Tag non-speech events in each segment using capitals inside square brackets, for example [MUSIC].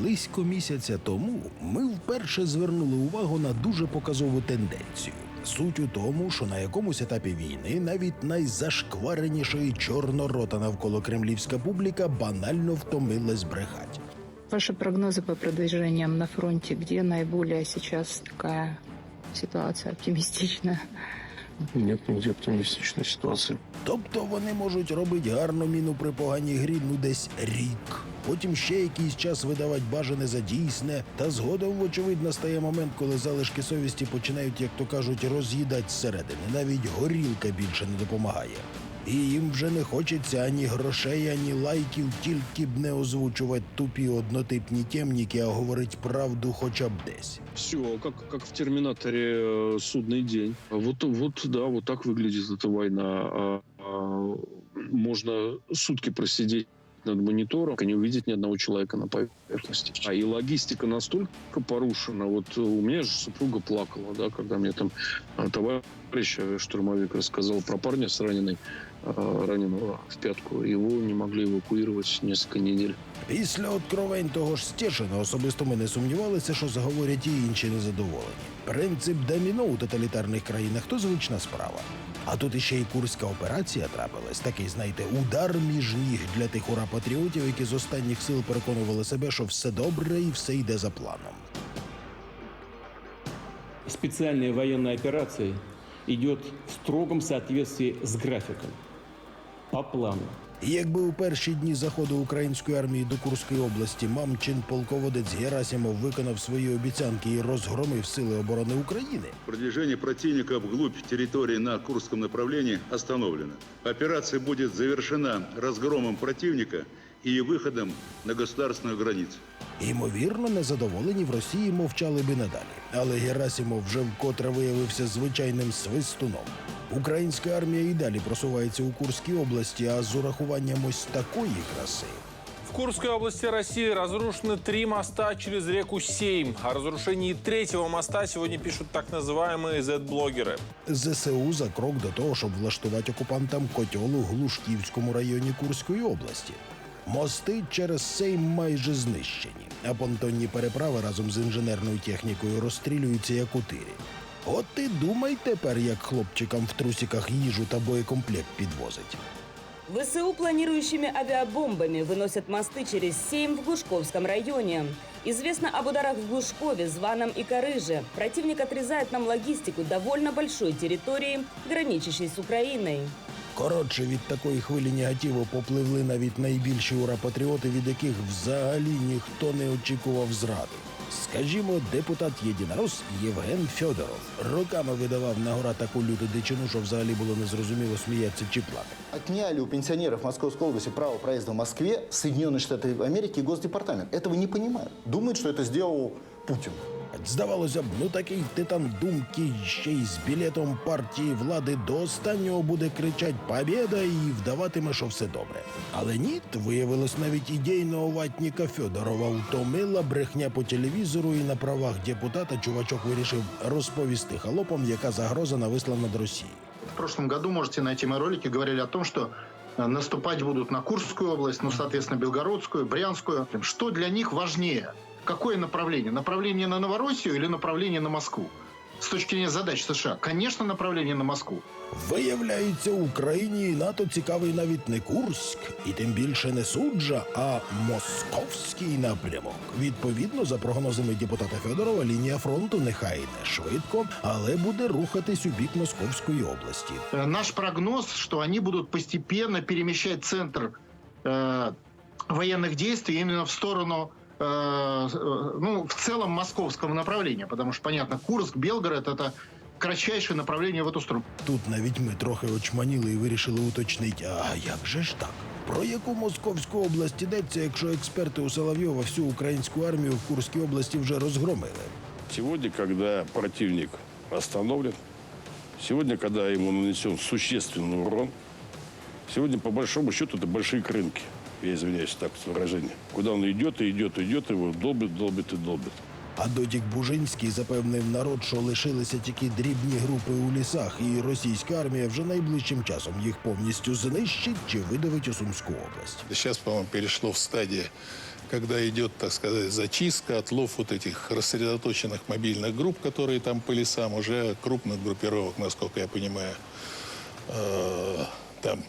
близько місяця тому ми вперше звернули увагу на дуже показову тенденцію. Суть у тому, що на якомусь етапі війни навіть найзашкваренішої і чорнорота навколо кремлівська публіка банально втомилась брехать. Ваши прогнозы по продвижениям на фронте, где наиболее сейчас такая ситуация оптимистичная? Нет нигде оптимистичной ситуации. Тобто вони можуть робити гарну міну при поганій грі ну десь рік Потім ще якийсь час видавати бажане за дійсне, та згодом, вочевидь, настає момент, коли залишки совісті починають, як то кажуть, роз'їдати зсередини. Навіть горілка більше не допомагає. І їм вже не хочеться ані грошей, ані лайків, тільки б не озвучувати тупі однотипні темніки, а говорить правду хоча б десь. Все, как, как в Терминаторе э, судный день. Вот, вот, да, вот так выглядит эта война. А, а, можно сутки просидеть над монитором не увидеть ни одного человека на поверхности. А и логистика настолько порушена. Вот у меня же супруга плакала, да, когда мне там а, товарищ э, штурмовик рассказал про парня с раненой, раненого в пятку. Его не могли эвакуировать несколько недель. Після откровень того ж Стешина особисто ми не сумнівалися, що заговорять і інші незадоволені. Принцип доміно у тоталітарних країнах то звична справа. А тут іще й курська операція трапилась. Такий, знаєте, удар між ніг для тих ура патріотів, які з останніх сил переконували себе, що все добре і все йде за планом. специальная военная операция идет в строгом соответствии с графиком, по плану. Якби у перші дні заходу української армії до Курської області мамчин полководець Герасимов виконав свої обіцянки і розгромив сили оборони України, Продвіження противника вглубь території на Курському направленні остановлено. Операція буде завершена розгромом противника и выходом на государственную границу. Ймовірно, незадоволені в Росії мовчали би надалі. Але Герасимов вже вкотре виявився звичайним свистуном. Українська армія і далі просувається у Курській області, а з урахуванням ось такої краси. В Курской области России разрушены три моста через реку Сейм. О разрушении третьего моста сегодня пишут так называемые Z-блогеры. ЗСУ за крок до того, щоб влаштувати окупантам котел у Глушківському районі Курської області. Мости через Сейм майже знищені, а понтонні переправи разом з інженерною технікою розстрілюються як у тирі. От і думай тепер, як хлопчикам в трусиках їжу та боєкомплект підвозить. ВСУ планирующими авиабомбами выносят мосты через Сейм в Глушковском районе. Известно об ударах в Глушкове, Званом и Корыже. Противник отрезает нам логистику довольно большой территории, граничащей с Украиной. Коротше, від такої хвилі негативу попливли навіть найбільші ура-патріоти, від яких взагалі ніхто не очікував зради. Скажімо, депутат єдинорос Євген Фьодоров роками видавав на гора таку люту дичину, що взагалі було незрозуміло сміятися чи плакати. Отняли у пенсионеров Московской области право проезда в Москве Соединенные Штаты Америки и Госдепартамент. Этого не понимают. Думают, что это сделал Путин. Здавалося б, ну такий титан думки ще й з білетом партії влади до останнього буде кричать «Побєда!» і вдаватиме, що все добре. Але ні, виявилось навіть ідейного ватніка Федорова втомила брехня по телевізору і на правах депутата чувачок вирішив розповісти халопам, яка загроза нависла над Росією. В прошлом году, можете найти мои ролики, говорили о том, что э, наступать будут на Курскую область, ну, соответственно, Белгородскую, Брянскую. Что для них важнее? Какое направление? Направление на Новороссию или направление на Москву? С точки зрения задач США, конечно, направление на Москву. Виявляється, Україні і НАТО цікавий навіть не Курськ, і тим більше не суджа, а московський напрямок. Відповідно, за прогнозами депутата Федорова, лінія фронту нехай не швидко, але буде рухатись у бік Московської області. Э, Наш прогноз, что они будут постепенно перемещать центр э, военных действий именно в сторону э, э, ну, в целом московского направления, потому что, понятно, Курск, Белгород – это кратчайшее направление в эту сторону. Тут навіть ми трохи очманіли і вирішили уточнити, а як же ж так? Про яку Московську область йдеться, якщо експерти у Соловйова всю українську армію в Курській області вже розгромили? Сегодня, когда противник остановлен, сегодня, когда ему нанесен существенный урон, сегодня, по большому счету, это большие рынки, я извиняюсь так с выражением, куда он идет и идет, и идет, его долбит, долбит и долбит. А Додік Бужинський запевнив народ, що лишилися тільки дрібні групи у лісах, і російська армія вже найближчим часом їх повністю знищить чи видавить у Сумську область. Сейчас, по-моему, перешло в стадии когда идет, так сказать, зачистка, отлов вот этих рассредоточенных мобильных групп, которые там по лесам, уже крупных группировок, насколько я понимаю, э, там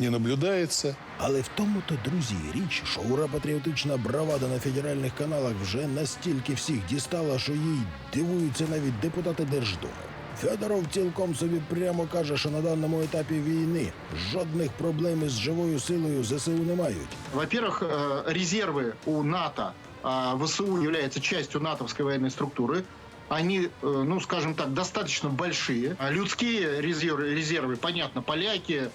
не наблюдается. Але в тому-то, друзі, і річ, що ура патріотична бравада на федеральних каналах вже настільки всіх дістала, що їй дивуються навіть депутати Держдуми. Федоров цілком собі прямо каже, що на даному етапі війни жодних проблем із живою силою ЗСУ не мають. Во-первых, э, резервы у НАТО, а ВСУ является частью натовской военной структуры. Они, э, ну, скажем так, достаточно большие. А людские резервы, резервы понятно, поляки, э,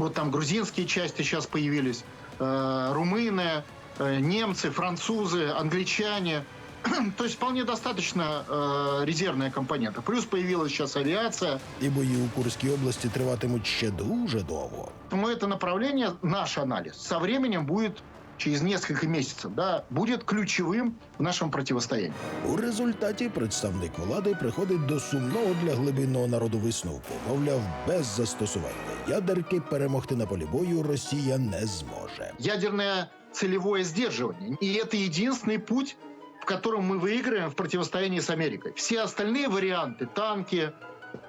вот там грузинские части сейчас появились, э, румыны, э, немцы, французы, англичане. [CLEARS THROAT] То есть вполне достаточно э, резервная компонента. Плюс появилась сейчас авиация. І бої у Курській області триватимуть ще дуже довго. Поэтому это направление, наш анализ, со временем будет через несколько месяцев, да, будет ключевым в нашем противостоянии. У результаті представник влади приходить до сумного для глибинного народу висновку. Мовляв, без застосування ядерки перемогти на полі бою Росія не зможе. Ядерное целевое сдерживание. И это единственный путь, в котором мы выиграем в противостоянии с Америкой. Все остальные варианты, танки,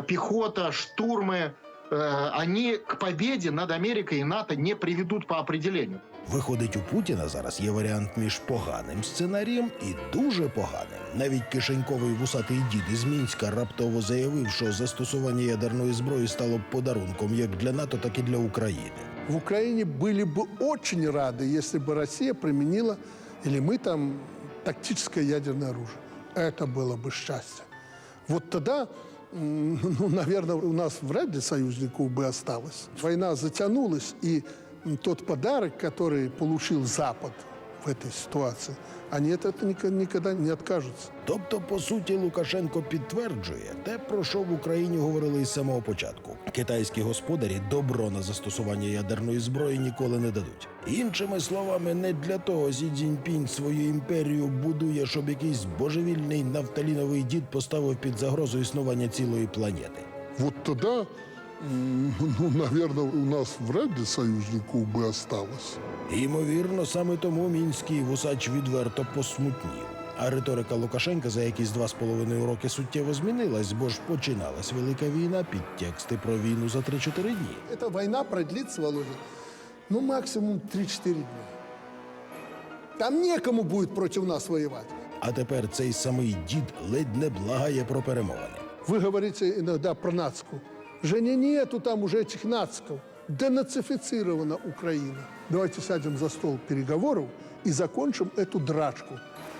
пехота, штурмы, э, они к победе над Америкой и НАТО не приведут по определению. Виходить, у Путіна зараз є варіант між поганим сценарієм і дуже поганим. Навіть кишеньковий вусатий дід із Мінська раптово заявив, що застосування ядерної зброї стало б подарунком як для НАТО, так і для України. В Украине были бы очень рады, если бы Россия применила, или мы там, тактическое ядерное оружие. Это было бы счастье. Вот тогда, м, ну, наверное, у нас вряд ли союзников бы осталось. Война затянулась, и м, тот подарок, который получил Запад в этой ситуации, они от этого никогда, никогда не откажутся. Тобто, по суті, Лукашенко підтверджує те, про що в Україні говорили із самого початку. Китайські господарі добро на застосування ядерної зброї ніколи не дадуть. Іншими словами, не для того Сі Цзіньпінь свою імперію будує, щоб якийсь божевільний нафталіновий дід поставив під загрозу існування цілої планети. Вот тогда, м, ну, наверное, у нас вряд ли союзников бы осталось. Ймовірно, саме тому мінський вусач відверто посмутнів. А риторика Лукашенка за якісь два з половиною роки суттєво змінилась, бо ж починалась велика війна під тексти про війну за 3-4 дні. Эта война продлится, Володя, ну, максимум 3-4 дня. Там некому будет против нас воевать. А тепер цей самий дід ледь не благає про перемовини. Вы говорите иногда про нацку. Женя, нету там уже этих нацков. Денацифицирована Украина. Давайте сядем за стол переговоров и закончим эту драчку.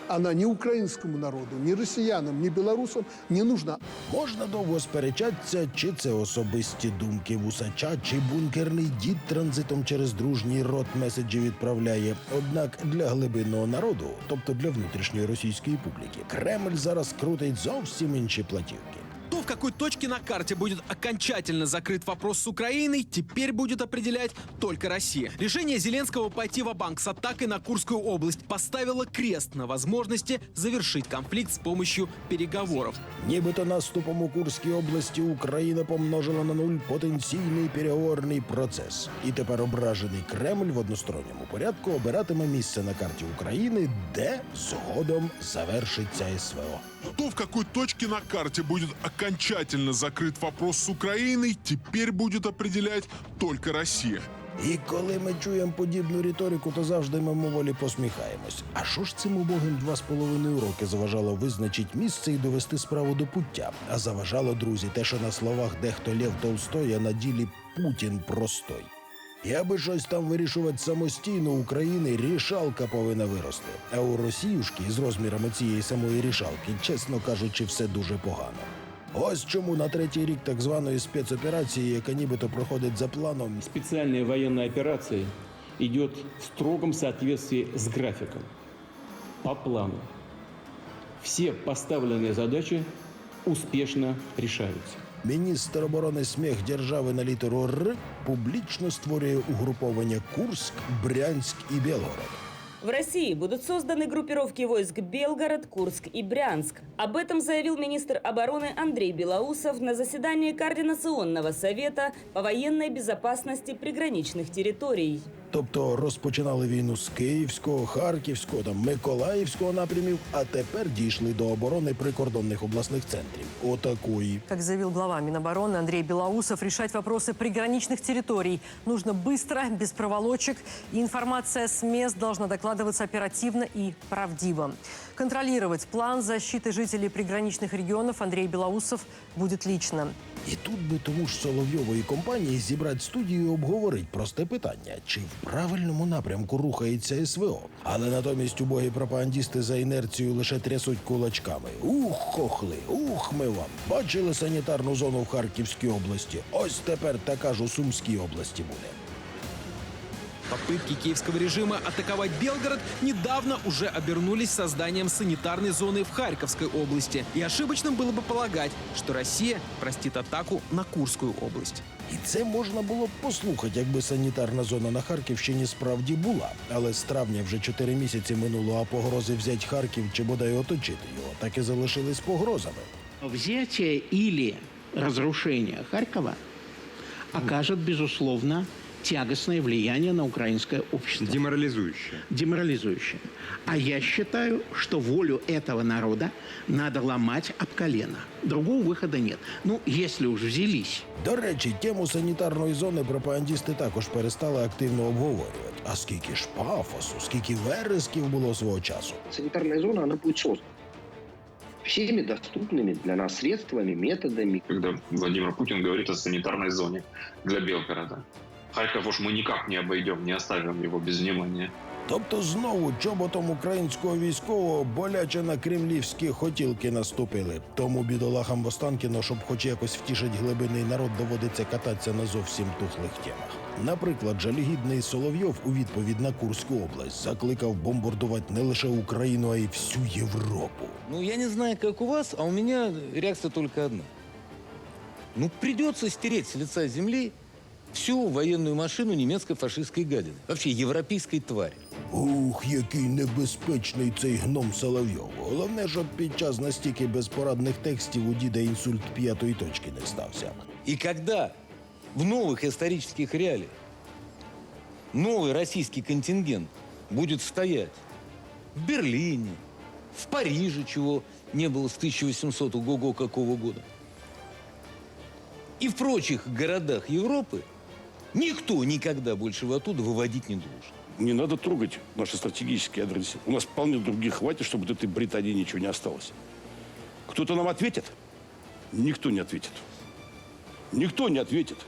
Она ни украинскому народу, ни россиянам, ни белорусам не нужна. Можна довго сперечатися, чи це особисті думки вусача, чи бункерний дід транзитом через дружній рот меседжі відправляє. Однак для глибинного народу, тобто для внутрішньої російської публіки, Кремль зараз крутить зовсім інші платівки. То, в какой точке на карте будет окончательно закрыт вопрос с Украиной, теперь будет определять только Россия. Решение Зеленского пойти в банк с атакой на Курскую область поставило крест на возможности завершить конфликт с помощью переговоров. Нібито наступом у Курській області Україна помножила на нуль потенційний переговорний процес. І тепер ображений Кремль в односторонньому порядку обиратиме місце на карті України, де згодом завершиться СВО. То, в какой точке на карте будет окончательно закрыт вопрос с Украиной, теперь будет определять только Россия. І коли ми чуємо подібну риторику, то завжди мимоволі посміхаємось. А що ж цим убогим два з половиною роки заважало визначити місце і довести справу до пуття? А заважало, друзі, те, що на словах дехто Лев Толстой, а на ділі Путін простой. І аби щось там вирішувати самостійно України, рішалка повинна вирости. А у Росіюшки з розмірами цієї самої рішалки, чесно кажучи, все дуже погано. Ось чому на третій рік так званої спецоперації, яка нібито проходить за планом, Специальная военная операция идет в строгом соответствии с графиком, по плану. Все поставленные задачи успешно решаются. Міністр оборони сміх держави на літеру Р публічно створює угруповання Курск, Брянськ і Белгород. В России будут созданы группировки войск Белгород, Курск и Брянск. Об этом заявил министр обороны Андрей Белоусов на заседании Координационного совета по военной безопасности приграничных территорий. Тобто розпочинали війну з Київського, Харківського, там Миколаївського напрямів, а тепер дійшли до оборони прикордонних обласних центрів. Отакої. Как заявил глава Минобороны Андрей Белоусов, решать вопросы приграничных территорий нужно быстро, без проволочек, и информация с мест должна докладываться оперативно и правдиво. Контролировать план защиты жителей приграничных регионов Андрей Белоусов будет лично. І тут би тому ж Соловйової компанії зібрати студію і обговорить просте питання: чи в правильному напрямку рухається СВО? Але натомість убогі пропагандісти за інерцією лише трясуть кулачками. Ух, хохли, ух, ми вам. Бачили санітарну зону в Харківській області. Ось тепер така ж у Сумській області буде. Попытки киевского режима атаковать Белгород недавно уже обернулись созданием санитарной зоны в Харьковской области. И ошибочным было бы полагать, что Россия простит атаку на Курскую область. І це можна було б послухати, якби санітарна зона на Харківщині справді була. Але з травня вже чотири місяці минуло, а погрози взять Харків чи бодай оточити його, так і залишились погрозами. Взятие или разрушение Харькова окажет, безусловно, тягостное влияние на украинское общество. Деморализующее. Деморализующее. А я считаю, что волю этого народа надо ломать об колено. Другого выхода нет. Ну, если уж взялись. До речі, тему санітарної зони пропагандісти також перестали активно обговорювати. А скільки ж пафосу, скільки вересків було свого часу. Санитарная зона, она будет создана всеми доступными для нас средствами, методами. Когда Владимир Путин говорит о санитарной зоне для Белгорода. Харьков уж мы никак не обойдем, не оставим его без внимания. Тобто знову чоботом українського військового боляче на кремлівські хотілки наступили. Тому бідолахам в Останкіно, щоб хоч якось втішить глибинний народ, доводиться кататися на зовсім тухлих темах. Наприклад, жалюгідний Соловйов у відповідь на Курську область закликав бомбардувати не лише Україну, а й всю Європу. Ну, я не знаю, как у вас, а у меня реакция только одна. Ну, придется стереть с лица земли всю военную машину немецкой фашистской гадины. Вообще, европейской твари. Ух, який небезпечний цей гном Соловйов. Головне, щоб під час настільки безпорадних текстів у діда інсульт п'ятої точки не стався. И когда в новых исторических реалиях новый российский контингент будет стоять в Берлине, в Париже, чего не было с 1800 ого какого года, и в прочих городах Европы, никто никогда больше его оттуда выводить не должен. Не надо трогать наши стратегические адреса. У нас вполне других хватит, чтобы от этой Британии ничего не осталось. Кто-то нам ответит? Никто не ответит. Никто не ответит.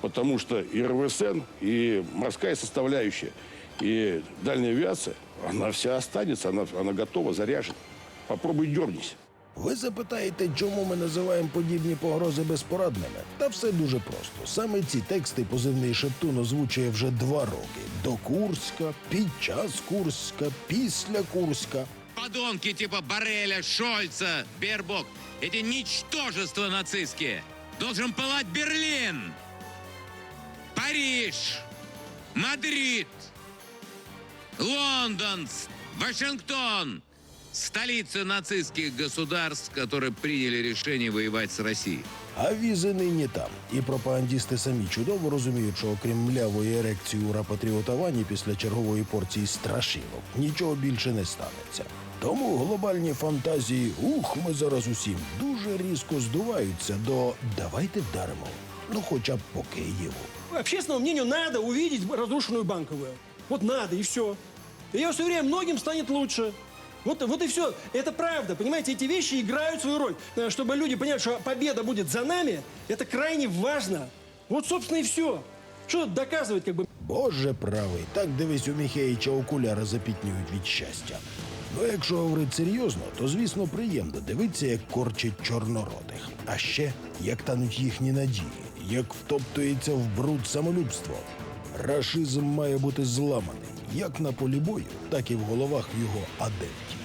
Потому что и РВСН, и морская составляющая, и дальняя авиация, она вся останется, она, она готова, заряжена. Попробуй дернись. Ви запитаєте, чому ми називаємо подібні погрози безпорадними? Та все дуже просто. Саме ці тексти позивний Шептун озвучує вже два роки: до Курська, під час Курська, після Курська. Подонки типа Бареля, Шольца, Бербок. Эти ничтожества нацистские. Должен пылать Берлин, Париж, Мадрид, Лондон, Вашингтон. Столицы нацистских государств, которые приняли решение воевать с Россией. А візи нині там. І пропагандісти самі чудово розуміють, що окрім млявої ерекції у рапатріотовані після чергової порції страшилок нічого більше не станеться. Тому глобальні фантазії ух, ми зараз усім дуже різко здуваються до давайте вдаримо. Ну, хоча б по Києву. Общественному мнению надо увидеть разрушенную банковую. Вот надо, и все. И я все время многим станет лучше. Вот, вот и все. Это правда. Понимаете, эти вещи играют свою роль. Э, Чтобы люди поняли, что победа будет за нами, это крайне важно. Вот, собственно, и все. Что тут доказывать, как бы. Боже правий, так дивись у Міхеїча окуляри запітнюють від щастя. Ну, якщо говорити серйозно, то звісно приємно дивитися, як корчать чорноротих. А ще як тануть їхні надії, як втоптується в бруд самолюбство. Рашизм має бути зламаний як на полі бою, так і в головах його адептів.